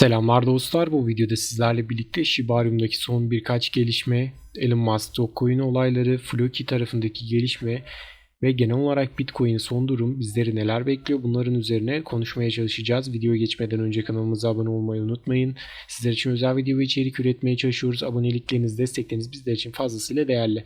Selamlar dostlar. Bu videoda sizlerle birlikte Shibarium'daki son birkaç gelişme, Elon Musk Dogecoin olayları, Floki tarafındaki gelişme ve genel olarak Bitcoin son durum bizleri neler bekliyor bunların üzerine konuşmaya çalışacağız. Videoya geçmeden önce kanalımıza abone olmayı unutmayın. Sizler için özel video ve içerik üretmeye çalışıyoruz. Abonelikleriniz, destekleriniz bizler için fazlasıyla değerli.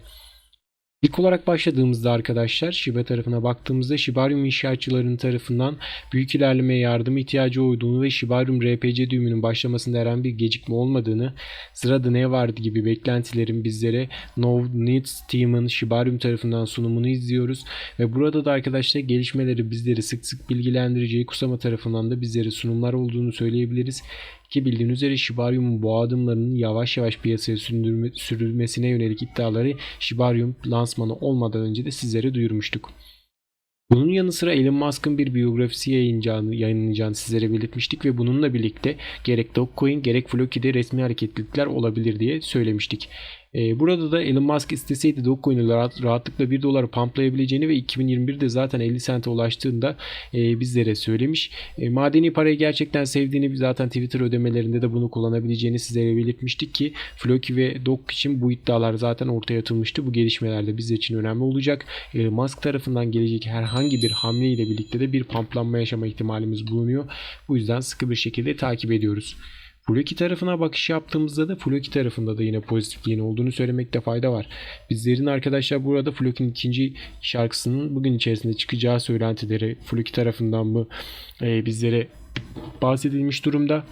İlk olarak başladığımızda arkadaşlar Shiba tarafına baktığımızda Shibarium inşaatçılarının tarafından büyük ilerlemeye yardım ihtiyacı olduğunu ve Shibarium RPC düğümünün başlamasında herhangi bir gecikme olmadığını, sırada ne vardı gibi beklentilerin bizlere No Needs Team'ın Shibarium tarafından sunumunu izliyoruz ve burada da arkadaşlar gelişmeleri bizleri sık sık bilgilendireceği Kusama tarafından da bizlere sunumlar olduğunu söyleyebiliriz. Ki bildiğiniz üzere Shibarium'un bu adımlarının yavaş yavaş piyasaya sürülme, sürülmesine yönelik iddiaları Shibarium lansmanı olmadan önce de sizlere duyurmuştuk. Bunun yanı sıra Elon Musk'ın bir biyografisi yayınlayacağını, yayınlanacağını sizlere belirtmiştik ve bununla birlikte gerek Dogecoin gerek Floki'de resmi hareketlilikler olabilir diye söylemiştik. Ee, burada da Elon Musk isteseydi Dogecoin'i rahat, rahatlıkla 1 dolara pumplayabileceğini ve 2021'de zaten 50 sente ulaştığında e, bizlere söylemiş. E, madeni parayı gerçekten sevdiğini zaten Twitter ödemelerinde de bunu kullanabileceğini sizlere belirtmiştik ki Floki ve Dog için bu iddialar zaten ortaya atılmıştı. Bu gelişmeler de bizler için önemli olacak. Elon Musk tarafından gelecek herhangi bir hamle ile birlikte de bir pamplanma yaşama ihtimalimiz bulunuyor. Bu yüzden sıkı bir şekilde takip ediyoruz. Floki tarafına bakış yaptığımızda da Floki tarafında da yine pozitifliğin olduğunu söylemekte fayda var. Bizlerin arkadaşlar burada Floki'nin ikinci şarkısının bugün içerisinde çıkacağı söylentileri Floki tarafından mı e, bizlere bahsedilmiş durumda.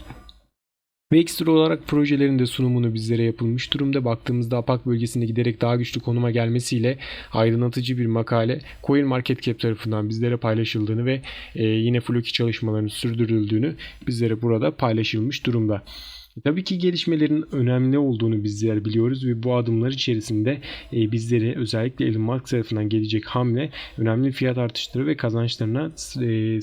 Ve ekstra olarak projelerin de sunumunu bizlere yapılmış durumda. Baktığımızda APAK bölgesinde giderek daha güçlü konuma gelmesiyle aydınlatıcı bir makale CoinMarketCap tarafından bizlere paylaşıldığını ve e, yine Floki çalışmalarının sürdürüldüğünü bizlere burada paylaşılmış durumda. Tabii ki gelişmelerin önemli olduğunu bizler biliyoruz ve bu adımlar içerisinde e, bizlere özellikle Elon Musk tarafından gelecek hamle önemli fiyat artışları ve kazançlarına e,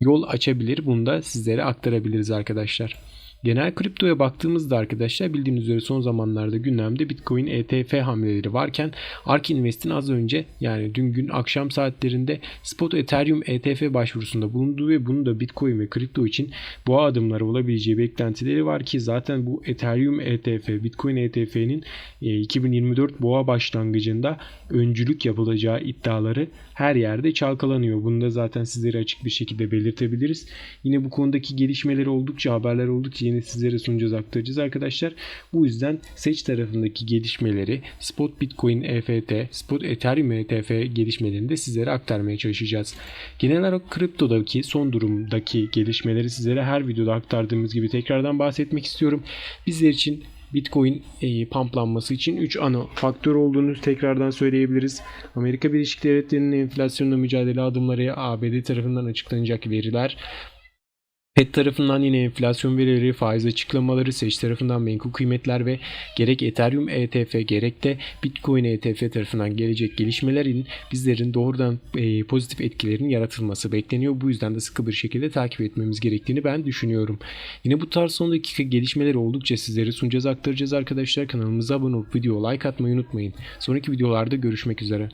yol açabilir. Bunu da sizlere aktarabiliriz arkadaşlar. Genel kriptoya baktığımızda arkadaşlar bildiğiniz üzere son zamanlarda gündemde Bitcoin ETF hamleleri varken ARK Invest'in az önce yani dün gün akşam saatlerinde spot Ethereum ETF başvurusunda bulunduğu ve bunu da Bitcoin ve kripto için boğa adımları olabileceği beklentileri var ki zaten bu Ethereum ETF, Bitcoin ETF'nin 2024 boğa başlangıcında öncülük yapılacağı iddiaları her yerde çalkalanıyor. Bunu da zaten sizlere açık bir şekilde belirtebiliriz. Yine bu konudaki gelişmeleri oldukça haberler oldukça yine sizlere sunacağız aktaracağız arkadaşlar. Bu yüzden seç tarafındaki gelişmeleri Spot Bitcoin EFT, Spot Ethereum ETF gelişmelerini de sizlere aktarmaya çalışacağız. Genel olarak kriptodaki son durumdaki gelişmeleri sizlere her videoda aktardığımız gibi tekrardan bahsetmek istiyorum. Bizler için Bitcoin e, pamplanması için 3 ana faktör olduğunu tekrardan söyleyebiliriz. Amerika Birleşik Devletleri'nin enflasyonla mücadele adımları, ABD tarafından açıklanacak veriler, FED tarafından yine enflasyon verileri, faiz açıklamaları, seç tarafından menkul kıymetler ve gerek Ethereum ETF gerek de Bitcoin ETF tarafından gelecek gelişmelerin bizlerin doğrudan e, pozitif etkilerin yaratılması bekleniyor. Bu yüzden de sıkı bir şekilde takip etmemiz gerektiğini ben düşünüyorum. Yine bu tarz son dakika gelişmeleri oldukça sizlere sunacağız aktaracağız arkadaşlar. Kanalımıza abone olup video like atmayı unutmayın. Sonraki videolarda görüşmek üzere.